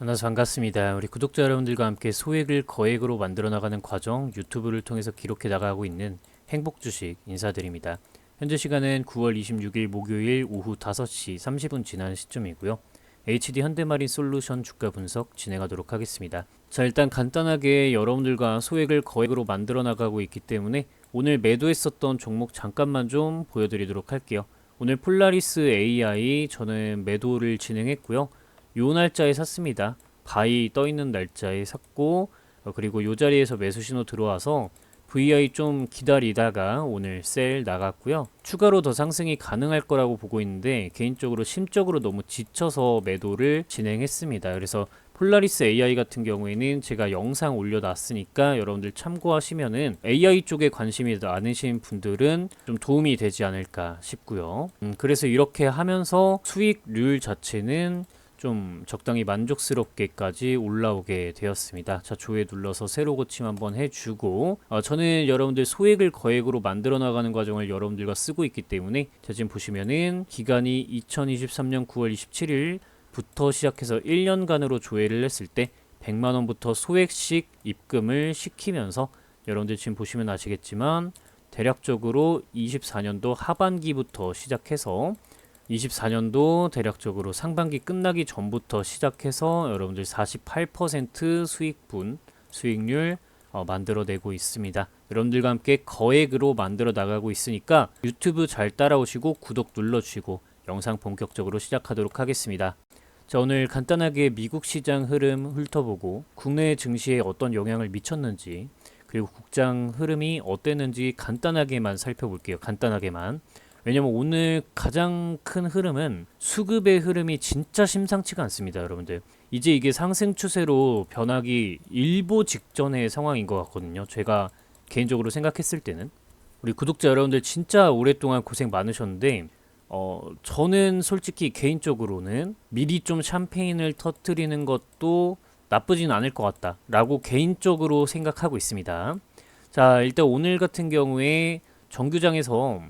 만나서 반갑습니다. 우리 구독자 여러분들과 함께 소액을 거액으로 만들어 나가는 과정 유튜브를 통해서 기록해 나가고 있는 행복 주식 인사드립니다. 현재 시간은 9월 26일 목요일 오후 5시 30분 지난 시점이고요. HD 현대마린 솔루션 주가 분석 진행하도록 하겠습니다. 자, 일단 간단하게 여러분들과 소액을 거액으로 만들어 나가고 있기 때문에 오늘 매도했었던 종목 잠깐만 좀 보여드리도록 할게요. 오늘 폴라리스 AI 저는 매도를 진행했고요. 요 날짜에 샀습니다. 바이 떠 있는 날짜에 샀고 어, 그리고 요 자리에서 매수 신호 들어와서 VI 좀 기다리다가 오늘 셀 나갔고요. 추가로 더 상승이 가능할 거라고 보고 있는데 개인적으로 심적으로 너무 지쳐서 매도를 진행했습니다. 그래서 폴라리스 AI 같은 경우에는 제가 영상 올려놨으니까 여러분들 참고하시면은 AI 쪽에 관심이 많으신 분들은 좀 도움이 되지 않을까 싶고요. 음, 그래서 이렇게 하면서 수익률 자체는 좀 적당히 만족스럽게까지 올라오게 되었습니다. 자, 조회 눌러서 새로 고침 한번 해주고 어, 저는 여러분들 소액을 거액으로 만들어 나가는 과정을 여러분들과 쓰고 있기 때문에 자, 지금 보시면은 기간이 2023년 9월 27일 부터 시작해서 1년간으로 조회를 했을 때 100만 원부터 소액씩 입금을 시키면서 여러분들 지금 보시면 아시겠지만 대략적으로 24년도 하반기부터 시작해서 24년도 대략적으로 상반기 끝나기 전부터 시작해서 여러분들 48% 수익분 수익률 어, 만들어내고 있습니다. 여러분들과 함께 거액으로 만들어 나가고 있으니까 유튜브 잘 따라오시고 구독 눌러주시고 영상 본격적으로 시작하도록 하겠습니다. 자 오늘 간단하게 미국 시장 흐름 훑어보고 국내 증시에 어떤 영향을 미쳤는지 그리고 국장 흐름이 어땠는지 간단하게만 살펴볼게요. 간단하게만. 왜냐면 오늘 가장 큰 흐름은 수급의 흐름이 진짜 심상치가 않습니다, 여러분들. 이제 이게 상승 추세로 변하기 일보 직전의 상황인 것 같거든요. 제가 개인적으로 생각했을 때는 우리 구독자 여러분들 진짜 오랫동안 고생 많으셨는데 어 저는 솔직히 개인적으로는 미리 좀 샴페인을 터트리는 것도 나쁘진 않을 것 같다라고 개인적으로 생각하고 있습니다. 자, 일단 오늘 같은 경우에 정규장에서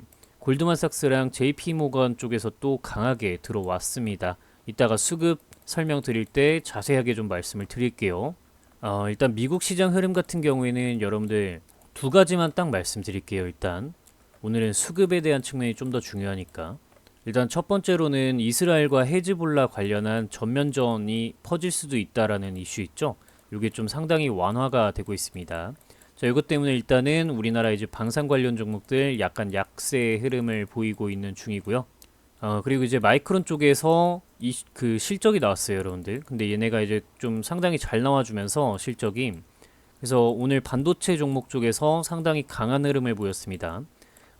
골드만삭스랑 JP 모건 쪽에서 또 강하게 들어왔습니다. 이따가 수급 설명드릴 때 자세하게 좀 말씀을 드릴게요. 어, 일단 미국 시장 흐름 같은 경우에는 여러분들 두 가지만 딱 말씀드릴게요. 일단 오늘은 수급에 대한 측면이 좀 더 중요하니까. 일단 첫 번째로는 이스라엘과 헤즈볼라 관련한 전면전이 퍼질 수도 있다라는 이슈 있죠. 이게 좀 상당히 완화가 되고 있습니다. 자, 이것 때문에 일단은 우리나라 이제 방산 관련 종목들 약간 약세 흐름을 보이고 있는 중이고요. 어, 그리고 이제 마이크론 쪽에서 이 그 실적이 나왔어요, 여러분들. 근데 얘네가 이제 좀 상당히 잘 나와주면서 실적이 그래서 오늘 반도체 종목 쪽에서 상당히 강한 흐름을 보였습니다.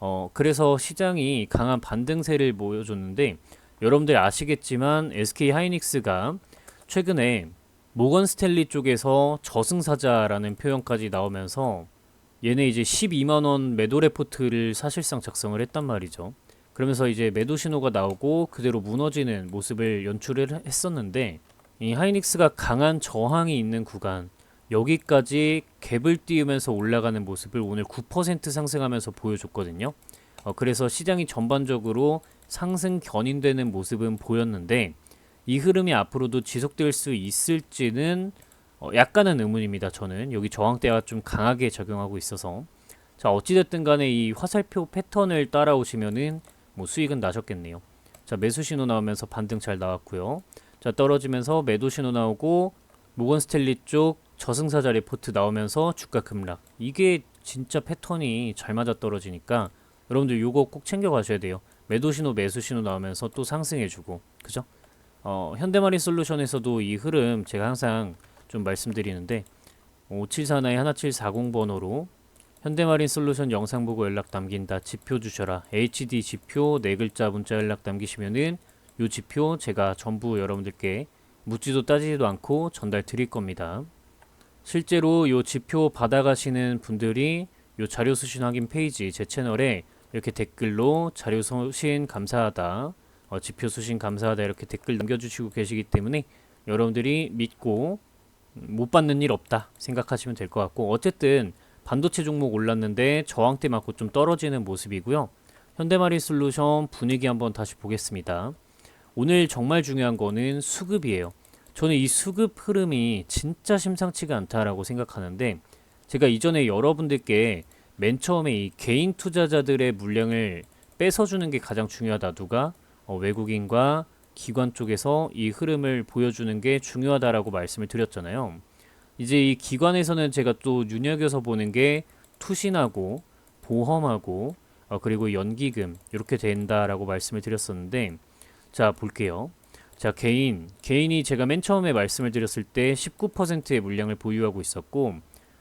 어, 그래서 시장이 강한 반등세를 보여줬는데 여러분들 아시겠지만 SK 하이닉스가 최근에 모건 스탠리 쪽에서 저승사자라는 표현까지 나오면서 얘네 이제 12만 원 매도 레포트를 사실상 작성을 했단 말이죠. 그러면서 이제 매도 신호가 나오고 그대로 무너지는 모습을 연출을 했었는데 이 하이닉스가 강한 저항이 있는 구간 여기까지 갭을 띄우면서 올라가는 모습을 오늘 9% 상승하면서 보여줬거든요. 어, 그래서 시장이 전반적으로 상승 견인되는 모습은 보였는데 이 흐름이 앞으로도 지속될 수 있을지는 어, 약간은 의문입니다. 저는 여기 저항대가 좀 강하게 적용하고 있어서 자 어찌됐든 간에 이 화살표 패턴을 따라오시면은 뭐 수익은 나셨겠네요. 자 매수 신호 나오면서 반등 잘 나왔고요. 자 떨어지면서 매도 신호 나오고 모건 스탠리 쪽 저승사 자 리 포트 나오면서 주가 급락. 이게 진짜 패턴이 잘 맞아 떨어지니까 여러분들 요거 꼭 챙겨 가셔야 돼요. 매도 신호 매수 신호 나오면서 또 상승해 주고. 그죠? 어, 현대마린 솔루션에서도 이 흐름 제가 항상 좀 말씀드리는데 5741 1740 번호로 현대마린 솔루션 영상 보고 연락 남긴다. 지표 주셔라. HD 지표 네 글자 문자 연락 남기시면은 요 지표 제가 전부 여러분들께 묻지도 따지지도 않고 전달 드릴 겁니다. 실제로 요 지표 받아가시는 분들이 요 자료 수신 확인 페이지 제 채널에 이렇게 댓글로 자료 수신 감사하다 어, 지표 수신 감사하다 이렇게 댓글 남겨주시고 계시기 때문에 여러분들이 믿고 못 받는 일 없다 생각하시면 될 것 같고 어쨌든 반도체 종목 올랐는데 저항대 맞고 좀 떨어지는 모습이고요. 현대마린 솔루션 분위기 한번 다시 보겠습니다. 오늘 정말 중요한 거는 수급이에요. 저는 이 수급 흐름이 진짜 심상치가 않다라고 생각하는데 제가 이전에 여러분들께 맨 처음에 이 개인 투자자들의 물량을 뺏어주는 게 가장 중요하다. 누가 어, 외국인과 기관 쪽에서 이 흐름을 보여주는 게 중요하다라고 말씀을 드렸잖아요. 이제 이 기관에서는 제가 또 눈여겨서 보는 게 투신하고 보험하고 어, 그리고 연기금 이렇게 된다라고 말씀을 드렸었는데 자 볼게요. 자 개인 개인이 제가 맨 처음에 말씀을 드렸을 때 19%의 물량을 보유하고 있었고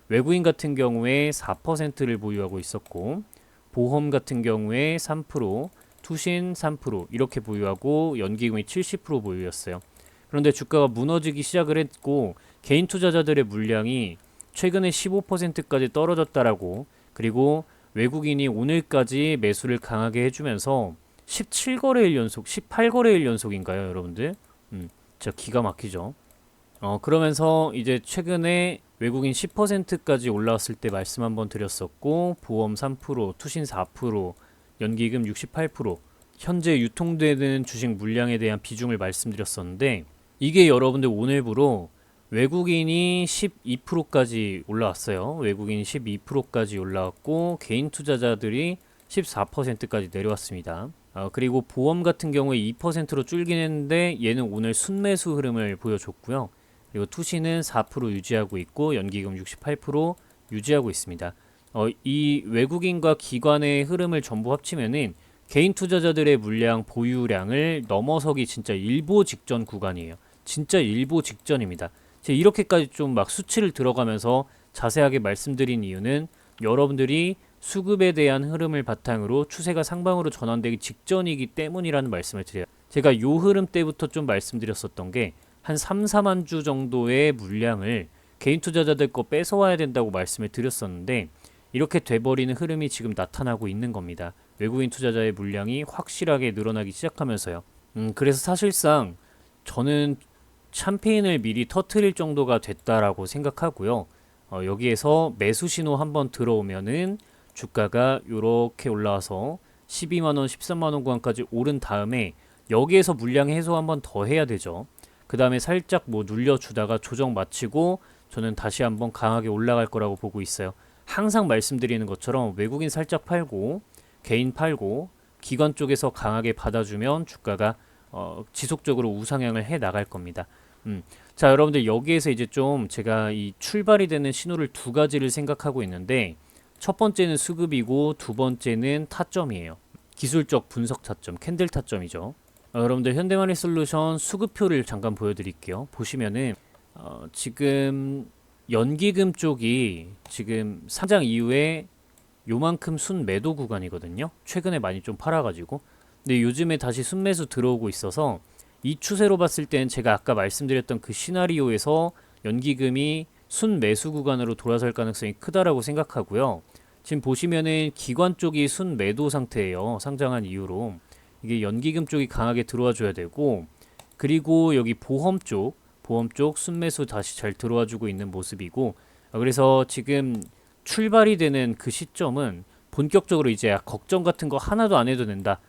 외국인 같은 경우에 4%를 보유하고 있었고 보험 같은 경우에 3% 투신 3% 이렇게 보유하고 연기금이 70% 보유였어요. 그런데 주가가 무너지기 시작을 했고 개인 투자자들의 물량이 최근에 15%까지 떨어졌다라고 그리고 외국인이 오늘까지 매수를 강하게 해주면서 17거래일 연속, 18거래일 연속인가요, 여러분들? 음, 진짜 기가 막히죠. 어, 그러면서 이제 최근에 외국인 10%까지 올라왔을 때 말씀 한번 드렸었고, 보험 3%, 투신 4%, 연기금 68%, 현재 유통되는 주식 물량에 대한 비중을 말씀드렸었는데, 이게 여러분들 오늘부로 외국인이 12%까지 올라왔어요. 외국인이 12%까지 올라왔고 개인 투자자들이 14%까지 내려왔습니다. 어, 그리고 보험 같은 경우에 2%로 줄긴 했는데 얘는 오늘 순매수 흐름을 보여줬고요. 그리고 투시는 4% 유지하고 있고 연기금 68% 유지하고 있습니다. 어, 이 외국인과 기관의 흐름을 전부 합치면은 개인 투자자들의 물량 보유량을 넘어서기 진짜 일보 직전 구간이에요. 진짜 일보 직전입니다. 제가 이렇게까지 좀 막 수치를 들어가면서 자세하게 말씀드린 이유는 여러분들이 수급에 대한 흐름을 바탕으로 추세가 상방으로 전환되기 직전이기 때문이라는 말씀을 드려요. 제가 요 흐름 때부터 좀 말씀드렸었던 게 한 3, 4만 주 정도의 물량을 개인 투자자들 거 뺏어와야 된다고 말씀을 드렸었는데 이렇게 돼버리는 흐름이 지금 나타나고 있는 겁니다. 외국인 투자자의 물량이 확실하게 늘어나기 시작하면서요. 음, 그래서 사실상 저는 샴페인을 미리 터트릴 정도가 됐다라고 생각하고요. 어, 여기에서 매수 신호 한번 들어오면은 주가가 이렇게 올라와서 12만 원, 13만 원 구간까지 오른 다음에 여기에서 물량 해소 한번 더 해야 되죠. 그 다음에 살짝 뭐 눌려주다가 조정 마치고 저는 다시 한번 강하게 올라갈 거라고 보고 있어요. 항상 말씀드리는 것처럼 외국인 살짝 팔고 개인 팔고 기관 쪽에서 강하게 받아주면 주가가 어, 지속적으로 우상향을 해 나갈 겁니다. 음. 자, 여러분들 여기에서 이제 좀 제가 이 출발이 되는 신호를 두 가지를 생각하고 있는데 첫 번째는 수급이고 두 번째는 타점이에요. 기술적 분석 타점, 캔들 타점이죠. 어, 여러분들 현대마니 솔루션 수급표를 잠깐 보여드릴게요. 보시면은 어, 지금 연기금 쪽이 지금 상장 이후에 요만큼 순 매도 구간이거든요. 최근에 많이 좀 팔아가지고. 근데 요즘에 다시 순매수 들어오고 있어서 이 추세로 봤을 땐 제가 아까 말씀드렸던 그 시나리오에서 연기금이 순 매수 구간으로 돌아설 가능성이 크다라고 생각하고요. 지금 보시면은 기관 쪽이 순 매도 상태예요. 상장한 이후로 이게 연기금 쪽이 강하게 들어와 줘야 되고 그리고 여기 보험 쪽 보험 쪽 순매수 다시 잘 들어와 주고 있는 모습이고 아, 그래서 지금 출발이 되는 그 시점은 본격적으로 이제 걱정 같은 거 하나도 안 해도 된다.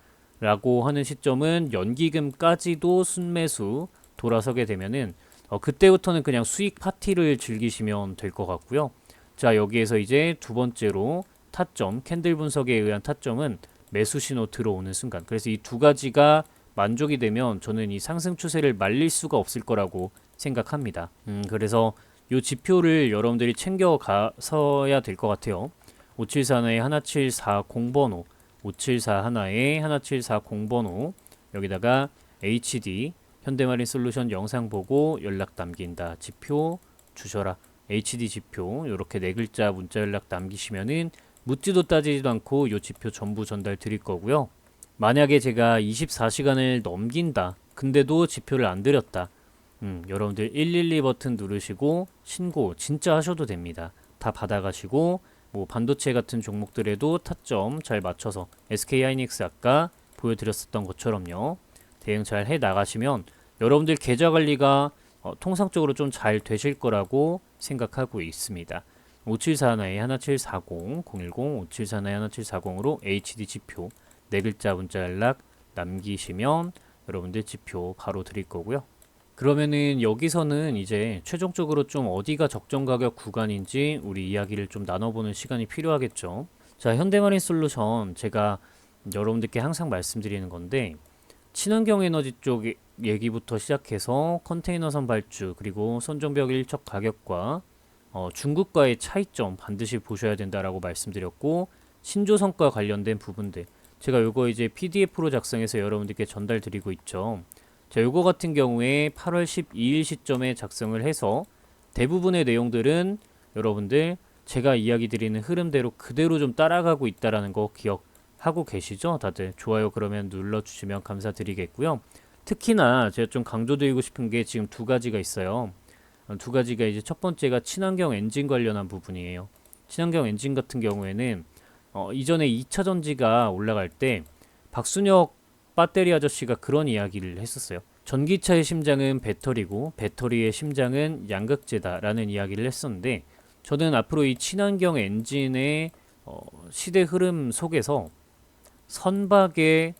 라고 하는 시점은 연기금까지도 순매수 돌아서게 되면은 어, 그때부터는 그냥 수익 파티를 즐기시면 될 것 같고요. 자 여기에서 이제 두 번째로 타점 캔들 분석에 의한 타점은 매수 신호 들어오는 순간 그래서 이 두 가지가 만족이 되면 저는 이 상승 추세를 말릴 수가 없을 거라고 생각합니다. 음, 그래서 이 지표를 여러분들이 챙겨 가서야 될 것 같아요. 5741의 1740번호 574 하나에 1740 번호 여기다가 HD 현대마린 솔루션 영상 보고 연락 남긴다 지표 주셔라 HD 지표 이렇게 네 글자 문자 연락 남기시면은 묻지도 따지지도 않고 요 지표 전부 전달 드릴 거고요. 만약에 제가 24시간을 넘긴다. 근데도 지표를 안 드렸다. 음, 여러분들 112 버튼 누르시고 신고 진짜 하셔도 됩니다. 다 받아가시고 뭐 반도체 같은 종목들에도 타점 잘 맞춰서 SK 하이닉스 아까 보여드렸었던 것처럼요. 대응 잘 해 나가시면 여러분들 계좌 관리가 어, 통상적으로 좀 잘 되실 거라고 생각하고 있습니다. 5741에 1740 010 5741에 1740으로 HD 지표 네 글자 문자 연락 남기시면 여러분들 지표 바로 드릴 거고요. 그러면은 여기서는 이제 최종적으로 좀 어디가 적정 가격 구간인지 우리 이야기를 좀 나눠보는 시간이 필요하겠죠. 자, 현대마린 솔루션 제가 여러분들께 항상 말씀드리는 건데 친환경 에너지 쪽 얘기부터 시작해서 컨테이너선 발주 그리고 손정벽 일척 가격과 어, 중국과의 차이점 반드시 보셔야 된다라고 말씀드렸고 신조성과 관련된 부분들 제가 요거 이제 PDF로 작성해서 여러분들께 전달 드리고 있죠. 자, 요거 같은 경우에 8월 12일 시점에 작성을 해서 대부분의 내용들은 여러분들 제가 이야기 드리는 흐름대로 그대로 좀 따라가고 있다라는 거 기억하고 계시죠? 다들 좋아요 그러면 눌러주시면 감사드리겠고요. 특히나 제가 좀 강조드리고 싶은 게 지금 두 가지가 있어요. 어, 두 가지가 이제 첫 번째가 친환경 엔진 관련한 부분이에요. 친환경 엔진 같은 경우에는 어, 이전에 2차 전지가 올라갈 때 박순혁 배터리 아저씨가 그런 이야기를 했었어요. 전기차의 심장은 배터리고 배터리의 심장은 양극재다라는 이야기를 했었는데 저는 앞으로 이 친환경 엔진의 어, 시대 흐름 속에서 선박의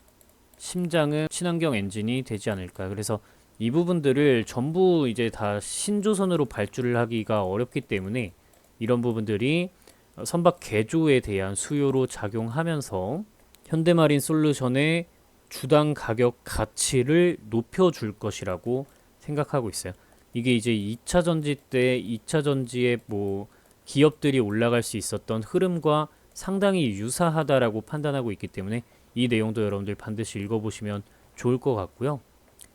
심장은 친환경 엔진이 되지 않을까. 그래서 이 부분들을 전부 이제 다 신조선으로 발주를 하기가 어렵기 때문에 이런 부분들이 어, 선박 개조에 대한 수요로 작용하면서 현대마린 솔루션의 주당 가격 가치를 높여줄 것이라고 생각하고 있어요. 이게 이제 2차 전지 때 2차 전지의 뭐 기업들이 올라갈 수 있었던 흐름과 상당히 유사하다라고 판단하고 있기 때문에 이 내용도 여러분들 반드시 읽어보시면 좋을 것 같고요.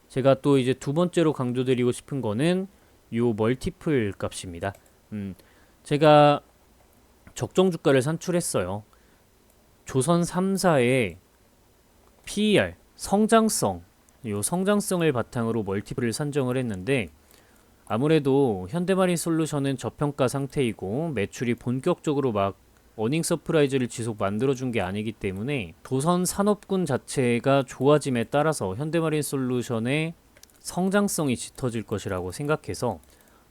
제가 또 이제 두 번째로 강조드리고 싶은 거는 요 멀티플 값입니다. 음, 제가 적정 주가를 산출했어요. 조선 3사의 PER 성장성. 요 성장성을 바탕으로 멀티플을 산정을 했는데 아무래도 현대마린 솔루션은 저평가 상태이고 매출이 본격적으로 막 어닝 서프라이즈를 지속 만들어준 게 아니기 때문에 도선 산업군 자체가 좋아짐에 따라서 현대마린 솔루션의 성장성이 짙어질 것이라고 생각해서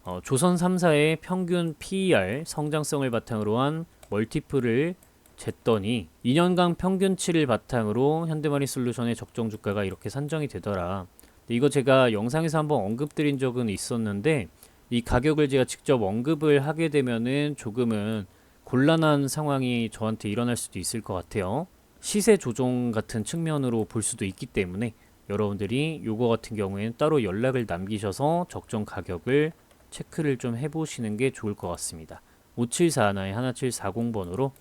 어, 조선 3사의 평균 PER 성장성을 바탕으로 한 멀티플을 쟀더니 2년간 평균치를 바탕으로 현대마린 솔루션의 적정 주가가 이렇게 산정이 되더라. 이거 제가 영상에서 한번 언급드린 적은 있었는데 이 가격을 제가 직접 언급을 하게 되면은 조금은 곤란한 상황이 저한테 일어날 수도 있을 것 같아요. 시세 조정 같은 측면으로 볼 수도 있기 때문에 여러분들이 요거 같은 경우에는 따로 연락을 남기셔서 적정 가격을 체크를 좀 해보시는 게 좋을 것 같습니다. 5741의 1740번으로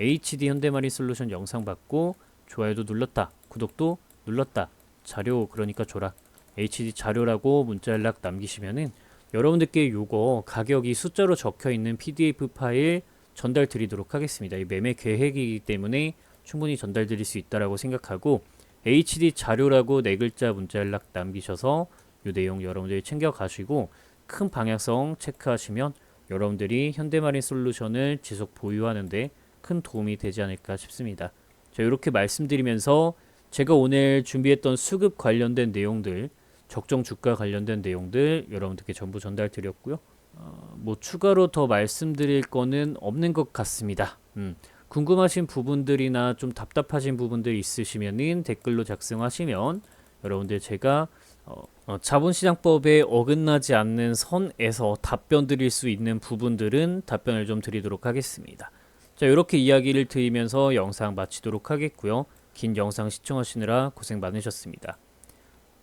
HD 현대마린 솔루션 영상 받고 좋아요도 눌렀다. 구독도 눌렀다. 자료 그러니까 줘라. HD 자료라고 문자 연락 남기시면은 여러분들께 요거 가격이 숫자로 적혀 있는 PDF 파일 전달 드리도록 하겠습니다. 이 매매 계획이기 때문에 충분히 전달 드릴 수 있다라고 생각하고 HD 자료라고 네 글자 문자 연락 남기셔서 요 내용 여러분들이 챙겨 가시고 큰 방향성 체크하시면 여러분들이 현대마린 솔루션을 지속 보유하는데 큰 도움이 되지 않을까 싶습니다. 자, 이렇게 말씀드리면서 제가 오늘 준비했던 수급 관련된 내용들, 적정 주가 관련된 내용들 여러분들께 전부 전달 드렸고요. 어, 뭐 추가로 더 말씀드릴 거는 없는 것 같습니다. 음, 궁금하신 부분들이나 좀 답답하신 부분들이 있으시면은 댓글로 작성하시면 여러분들 제가 어, 어, 자본시장법에 어긋나지 않는 선에서 답변 드릴 수 있는 부분들은 답변을 좀 드리도록 하겠습니다. 자, 이렇게 이야기를 드리면서 영상 마치도록 하겠고요. 긴 영상 시청하시느라 고생 많으셨습니다.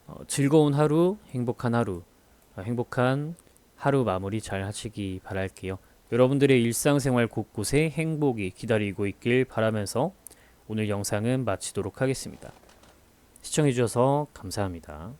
어, 즐거운 하루, 행복한 하루, 어, 행복한 하루 마무리 잘 하시기 바랄게요. 여러분들의 일상생활 곳곳에 행복이 기다리고 있길 바라면서 오늘 영상은 마치도록 하겠습니다. 시청해주셔서 감사합니다.